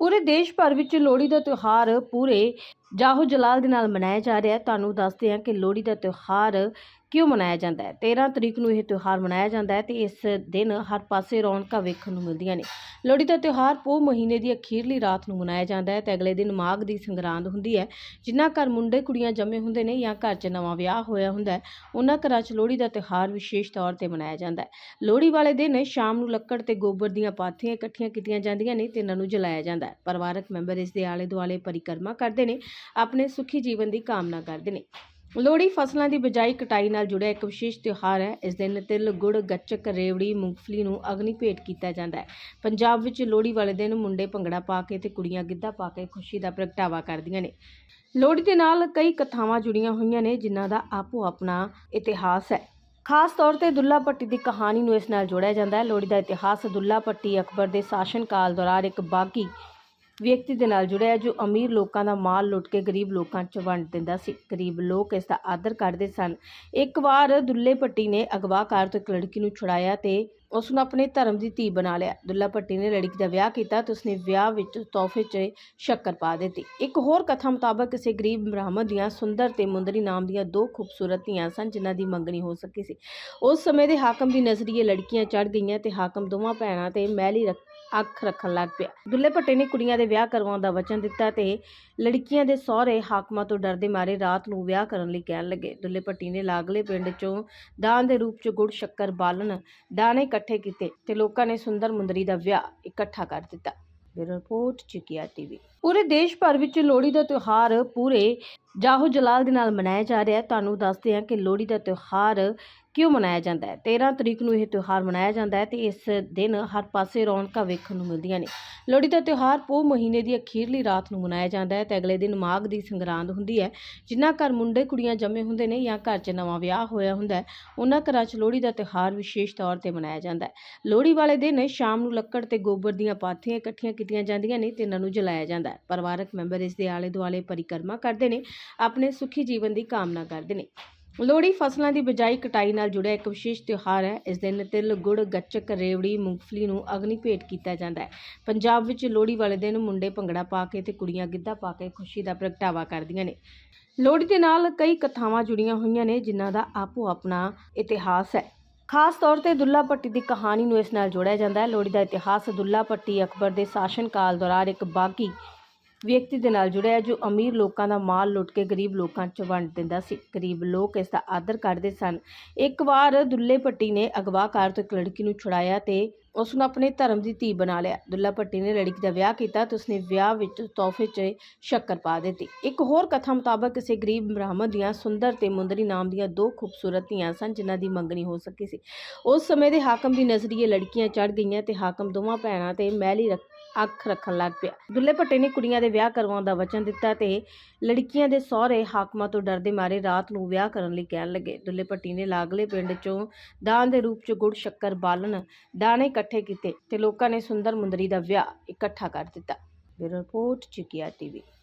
ਪੂਰੇ ਦੇਸ਼ ਭਰ ਵਿੱਚ ਲੋਹੜੀ ਦਾ ਤਿਉਹਾਰ ਪੂਰੇ ਜਾਹੋ ਜਲਾਲ ਦੇ ਨਾਲ ਮਨਾਇਆ ਜਾ ਰਿਹਾ ਹੈ। ਤੁਹਾਨੂੰ ਦੱਸਦੇ ਹਾਂ ਕਿ ਲੋਹੜੀ ਦਾ ਤਿਉਹਾਰ ਕਿਉਂ ਮਨਾਇਆ ਜਾਂਦਾ ਹੈ? 13 ਤਰੀਕ ਨੂੰ ਇਹ ਤਿਉਹਾਰ ਮਨਾਇਆ ਜਾਂਦਾ ਹੈ ਤੇ ਇਸ ਦਿਨ ਹਰ ਪਾਸੇ ਰੌਣਕਾਂ ਵੇਖਣ ਨੂੰ ਮਿਲਦੀਆਂ ਨੇ। ਲੋਹੜੀ ਦਾ ਤਿਉਹਾਰ ਪੋ ਮਹੀਨੇ ਦੀ ਅਖੀਰਲੀ ਰਾਤ ਨੂੰ ਮਨਾਇਆ ਜਾਂਦਾ ਹੈ ਤੇ ਅਗਲੇ ਦਿਨ ਮਾਘ ਦੀ ਸੰਗਰਾਂਦ ਹੁੰਦੀ ਹੈ, ਜਿਨ੍ਹਾਂ ਘਰ ਮੁੰਡੇ ਕੁੜੀਆਂ ਜੰਮੇ ਹੁੰਦੇ ਨੇ ਜਾਂ ਘਰ 'ਚ ਨਵਾਂ ਵਿਆਹ ਹੋਇਆ ਹੁੰਦਾ ਹੈ, ਉਹਨਾਂ ਘਰਾਂ 'ਚ ਲੋਹੜੀ ਦਾ ਤਿਉਹਾਰ ਵਿਸ਼ੇਸ਼ ਤੌਰ ਤੇ ਮਨਾਇਆ ਜਾਂਦਾ ਹੈ। ਲੋਹੜੀ ਵਾਲੇ ਦਿਨ ਸ਼ਾਮ ਨੂੰ ਲੱਕੜ ਤੇ ਗੋਬਰ ਦੀਆਂ ਪਾਥੀਆਂ ਇਕੱਠੀਆਂ ਕੀਤੀਆਂ ਜਾਂਦੀਆਂ ਨੇ ਤੇ ਇਹਨਾਂ ਨੂੰ ਜਲਾਇਆ ਜਾਂਦਾ ਹੈ। ਪਰਿਵਾਰਕ ਮੈਂਬਰ ਇਸ ਦੇ ਆਲੇ ਦੁਆਲੇ ਪਰਿਕਰਮਾ ਕਰਦੇ ਨੇ, ਆਪਣੇ ਸੁਖੀ ਜੀਵਨ ਦੀ ਕਾਮਨਾ ਕਰਦੇ ਨੇ। ਲੋਹੜੀ ਫਸਲਾਂ ਦੀ ਬਿਜਾਈ ਕਟਾਈ ਨਾਲ ਜੁੜਿਆ ਇੱਕ ਵਿਸ਼ੇਸ਼ ਤਿਉਹਾਰ ਹੈ। ਇਸ ਦਿਨ ਤਿਲ, ਗੁੜ, ਗੱਚਕ, ਰੇਵੜੀ, ਮੂੰਗਫਲੀ ਨੂੰ ਅਗਨੀ ਭੇਟ ਕੀਤਾ ਜਾਂਦਾ ਹੈ। ਪੰਜਾਬ ਵਿੱਚ ਲੋਹੜੀ ਵਾਲੇ ਦਿਨ ਮੁੰਡੇ ਭੰਗੜਾ ਪਾ ਕੇ ਤੇ ਕੁੜੀਆਂ ਗਿੱਧਾ ਪਾ ਕੇ ਖੁਸ਼ੀ ਦਾ ਪ੍ਰਗਟਾਵਾ ਕਰਦੀਆਂ ਨੇ। ਲੋਹੜੀ ਦੇ ਨਾਲ ਕਈ ਕਥਾਵਾਂ ਜੁੜੀਆਂ ਹੋਈਆਂ ਨੇ ਜਿਨ੍ਹਾਂ ਦਾ ਆਪੋ ਆਪਣਾ ਇਤਿਹਾਸ ਹੈ। ਖਾਸ ਤੌਰ ਤੇ ਦੁੱਲਾ ਭੱਟੀ ਦੀ ਕਹਾਣੀ ਨੂੰ ਇਸ ਨਾਲ ਜੋੜਿਆ ਜਾਂਦਾ ਹੈ। ਲੋਹੜੀ ਦਾ ਇਤਿਹਾਸ ਦੁੱਲਾ ਭੱਟੀ ਅਕਬਰ ਦੇ ਸ਼ਾਸਨ ਕਾਲ ਦੌਰਾਨ ਇੱਕ ਬਾਗੀ ਵਿਅਕਤੀ ਦੇ ਨਾਲ ਜੁੜਿਆ ਜੋ ਅਮੀਰ ਲੋਕਾਂ ਦਾ ਮਾਲ ਲੁੱਟ ਕੇ ਗਰੀਬ ਲੋਕਾਂ 'ਚ ਵੰਡ ਦਿੰਦਾ ਸੀ। ਗਰੀਬ ਲੋਕ ਇਸ ਦਾ ਆਦਰ ਕਰਦੇ ਸਨ। ਇੱਕ ਵਾਰ ਦੁੱਲੇ ਭੱਟੀ ਨੇ ਅਗਵਾ ਅਗਵਾਕਾਰ ਤੋਂ ਇੱਕ ਲੜਕੀ ਨੂੰ ਛੁਡਾਇਆ ਤੇ ਉਸ ਨੂੰ ਆਪਣੇ ਧਰਮ ਦੀ ਧੀ ਬਣਾ ਲਿਆ। ਦੁੱਲਾ ਭੱਟੀ ਨੇ ਲੜਕੀ ਦਾ ਵਿਆਹ ਕੀਤਾ ਤੇ ਉਸਨੇ ਵਿਆਹ ਵਿੱਚ ਤੋਹਫੇ 'ਚ ਸ਼ੱਕਰ ਪਾ ਦਿੱਤੀ। ਇੱਕ ਹੋਰ ਕਥਾ ਮੁਤਾਬਕ ਕਿਸੇ ਗਰੀਬ ਬ੍ਰਾਹਮਣ ਦੀਆਂ ਸੁੰਦਰ ਤੇ ਮੁੰਦਰੀ ਨਾਮ ਦੀਆਂ ਦੋ ਖੂਬਸੂਰਤ ਧੀਆਂ ਸਨ, ਜਿਨ੍ਹਾਂ ਦੀ ਮੰਗਣੀ ਹੋ ਸਕੀ ਸੀ। ਉਸ ਸਮੇਂ ਦੇ ਹਾਕਮ ਦੀ ਨਜ਼ਰੀਏ ਲੜਕੀਆਂ ਚੜ ਗਈਆਂ ਤੇ ਹਾਕਮ ਦੋਵਾਂ ਭੈਣਾਂ ਤੇ ਮਹਿਲੀ ਰੱਖ, ਅੱਖ ਰੱਖਣ ਲੱਗ ਪਿਆ। ਦੁੱਲੇ ਭੱਟੇ ਨੇ ਕੁੜੀਆਂ ਦੇ ਵਿਆਹ ਕਰਵਾਉਣ ਦਾ ਵਚਨ ਦਿੱਤਾ ਤੇ ਲੜਕੀਆਂ ਦੇ ਸਹੁਰੇ ਹਾਕਮਾਂ ਤੋਂ ਡਰਦੇ ਮਾਰੇ ਰਾਤ ਨੂੰ ਵਿਆਹ ਕਰਨ ਲਈ ਕਹਿਣ ਲੱਗੇ। ਦੁੱਲੇ ਭੱਟੀ ਨੇ ਲਾਗਲੇ ਪਿੰਡ ਚੋਂ ਦਾਨ ਦੇ ਰੂਪ ਚ ਗੁੜ, ਸ਼ੱਕਰ, ਬਾਲਣ, ਦਾਣੇ ਇਕੱਠੇ ਕੀਤੇ ਤੇ ਲੋਕਾਂ ਨੇ ਸੁੰਦਰ ਮੁੰਦਰੀ ਦਾ ਵਿਆਹ ਇਕੱਠਾ ਕਰ ਦਿੱਤਾ। ਬਿਊਰੋ ਰਿਪੋਰਟ, ਚਿਕਿਆ ਟੀਵੀ। ਪੂਰੇ ਦੇਸ਼ ਭਰ ਵਿੱਚ ਲੋਹੜੀ ਦਾ ਤਿਉਹਾਰ ਪੂਰੇ ਜਾਹੋ ਜਲਾਲ ਦੇ ਨਾਲ ਮਨਾਇਆ ਜਾ ਰਿਹਾ। ਹੈ ਤੁਹਾਨੂੰ ਦੱਸਦੇ ਹਾਂ ਕਿ ਲੋਹੜੀ ਦਾ ਤਿਉਹਾਰ ਕਿਉਂ ਮਨਾਇਆ ਜਾਂਦਾ ਹੈ? 13 ਤਰੀਕ ਨੂੰ ਇਹ ਤਿਉਹਾਰ ਮਨਾਇਆ ਜਾਂਦਾ ਹੈ ਤੇ ਇਸ ਦਿਨ ਹਰ ਪਾਸੇ ਰੌਣਕਾਂ ਵੇਖਣ ਨੂੰ ਮਿਲਦੀਆਂ ਨੇ। ਲੋਹੜੀ ਦਾ ਤਿਉਹਾਰ ਪੋ ਮਹੀਨੇ ਦੀ ਅਖੀਰਲੀ ਰਾਤ ਨੂੰ ਮਨਾਇਆ ਜਾਂਦਾ ਹੈ ਤੇ ਅਗਲੇ ਦਿਨ ਮਾਘ ਦੀ ਸੰਗਰਾਂਦ ਹੁੰਦੀ ਹੈ, ਜਿਨ੍ਹਾਂ ਘਰ ਮੁੰਡੇ ਕੁੜੀਆਂ ਜੰਮੇ ਹੁੰਦੇ ਨੇ ਜਾਂ ਘਰ 'ਚ ਨਵਾਂ ਵਿਆਹ ਹੋਇਆ ਹੁੰਦਾ ਹੈ, ਉਹਨਾਂ ਘਰਾਂ 'ਚ ਲੋਹੜੀ ਦਾ ਤਿਉਹਾਰ ਵਿਸ਼ੇਸ਼ ਤੌਰ ਤੇ ਮਨਾਇਆ ਜਾਂਦਾ ਹੈ। ਲੋਹੜੀ ਵਾਲੇ ਦਿਨ ਸ਼ਾਮ ਨੂੰ ਲੱਕੜ ਤੇ ਗੋਬਰ ਦੀਆਂ ਪਾਥੀਆਂ ਇਕੱਠੀਆਂ ਕੀਤੀਆਂ ਜਾਂਦੀਆਂ ਨੇ ਤੇ ਇਹਨਾਂ ਨੂੰ ਜਲਾਇਆ ਜਾਂਦਾ ਹੈ। ਪਰਿਵਾਰਕ ਮੈਂਬਰ ਇਸ ਦੇ ਆਲੇ ਦੁਆਲੇ ਪਰਿਕਰਮਾ ਕਰਦੇ ਨੇ, ਆਪਣੇ ਸੁਖੀ ਜੀਵਨ ਦੀ ਕਾਮਨਾ ਕਰਦੇ ਨੇ। ਲੋਹੜੀ ਫਸਲਾਂ ਦੀ ਬਿਜਾਈ ਕਟਾਈ ਨਾਲ ਜੁੜਿਆ ਇੱਕ ਵਿਸ਼ੇਸ਼ ਤਿਉਹਾਰ ਹੈ। ਇਸ ਦਿਨ ਤਿਲ, ਗੁੜ, ਗੱਚਕ, ਰੇਵੜੀ, ਮੂੰਗਫਲੀ ਨੂੰ ਅਗਨੀ ਭੇਟ ਕੀਤਾ ਜਾਂਦਾ ਹੈ। ਪੰਜਾਬ ਵਿੱਚ ਲੋਹੜੀ ਵਾਲੇ ਦਿਨ ਮੁੰਡੇ ਭੰਗੜਾ ਪਾ ਕੇ ਤੇ ਕੁੜੀਆਂ ਗਿੱਧਾ ਪਾ ਕੇ ਖੁਸ਼ੀ ਦਾ ਪ੍ਰਗਟਾਵਾ ਕਰਦੀਆਂ ਨੇ। ਲੋਹੜੀ ਦੇ ਨਾਲ ਕਈ ਕਥਾਵਾਂ ਜੁੜੀਆਂ ਹੋਈਆਂ ਨੇ, ਜਿਨ੍ਹਾਂ ਦਾ ਆਪੋ ਆਪਣਾ ਇਤਿਹਾਸ ਹੈ। ਖਾਸ ਤੌਰ ਤੇ ਦੁੱਲਾ ਭੱਟੀ ਦੀ ਕਹਾਣੀ ਨੂੰ ਇਸ ਨਾਲ ਜੋੜਿਆ ਜਾਂਦਾ ਹੈ। ਲੋਹੜੀ ਦਾ ਇਤਿਹਾਸ ਦੁੱਲਾ ਭੱਟੀ ਅਕਬਰ ਦੇ ਸ਼ਾਸਨ ਕਾਲ ਦੌਰਾਨ ਇੱਕ ਬਾਗੀ ਵਿਅਕਤੀ ਦੇ ਨਾਲ ਜੁੜਿਆ ਜੋ ਅਮੀਰ ਲੋਕਾਂ ਦਾ ਮਾਲ ਲੁੱਟ ਕੇ ਗਰੀਬ ਲੋਕਾਂ 'ਚ ਵੰਡ ਦਿੰਦਾ ਸੀ। ਗਰੀਬ ਲੋਕ ਇਸ ਦਾ ਆਦਰ ਕਰਦੇ ਸਨ। ਇੱਕ ਵਾਰ ਦੁੱਲੇ ਭੱਟੀ ਨੇ ਅਗਵਾਕਾਰ ਤੋਂ ਇੱਕ ਲੜਕੀ ਨੂੰ ਛੁਡਾਇਆ ਤੇ ਉਸ ਨੂੰ ਆਪਣੇ ਧਰਮ ਦੀ ਧੀ ਬਣਾ ਲਿਆ। ਦੁੱਲਾ ਭੱਟੀ ਨੇ ਲੜਕੀ ਦਾ ਵਿਆਹ ਕੀਤਾ ਤੇ ਉਸਨੇ ਵਿਆਹ ਵਿੱਚ ਤੋਹਫੇ 'ਚ ਸ਼ੱਕਰ ਪਾ ਦਿੱਤੀ। ਇੱਕ ਹੋਰ ਕਥਾ ਮੁਤਾਬਕ ਕਿਸੇ ਗਰੀਬ ਬ੍ਰਾਹਮਣ ਦੀਆਂ ਸੁੰਦਰ ਤੇ ਮੁੰਦਰੀ ਨਾਮ ਦੀਆਂ ਦੋ ਖੂਬਸੂਰਤ ਧੀਆਂ ਸਨ, ਜਿਨ੍ਹਾਂ ਦੀ ਮੰਗਣੀ ਹੋ ਸਕੀ ਸੀ। ਉਸ ਸਮੇਂ ਦੇ ਹਾਕਮ ਦੀ ਨਜ਼ਰੀਏ ਲੜਕੀਆਂ ਚੜ ਗਈਆਂ ਤੇ ਹਾਕਮ ਦੋਵਾਂ ਭੈਣਾਂ ਤੇ ਮੈਲੀ ਰੱਖ ਅੱਖ ਰੱਖਣ ਲੱਗ ਪਿਆ। ਦੁੱਲੇ ਭੱਟੇ ਨੇ ਕੁੜੀਆਂ ਦੇ ਵਿਆਹ ਕਰਵਾਉਣ ਦਾ ਵਚਨ ਦਿੱਤਾ ਤੇ ਲੜਕੀਆਂ ਦੇ ਸਹੁਰੇ ਹਾਕਮਾਂ ਤੋਂ ਡਰਦੇ ਮਾਰੇ ਰਾਤ ਨੂੰ ਵਿਆਹ ਕਰਨ ਲਈ ਕਹਿਣ ਲੱਗੇ। ਦੁੱਲੇ ਭੱਟੀ ਨੇ ਲਾਗਲੇ ਪਿੰਡ ਚੋਂ ਦਾਨ ਦੇ ਰੂਪ ਚ ਗੁੜ, ਸ਼ੱਕਰ, ਬਾਲਣ ਦਾਣੇ ਇਕੱਠੇ ਕੀਤੇ ਤੇ ਲੋਕਾਂ ਨੇ ਸੁੰਦਰ ਮੁੰਦਰੀ ਦਾ ਵਿਆਹ ਇਕੱਠਾ ਕਰ ਦਿੱਤਾ। ਬਿਊਰੋ ਰਿਪੋਰਟ, ਚਿਕਿਆ ਟੀਵੀ।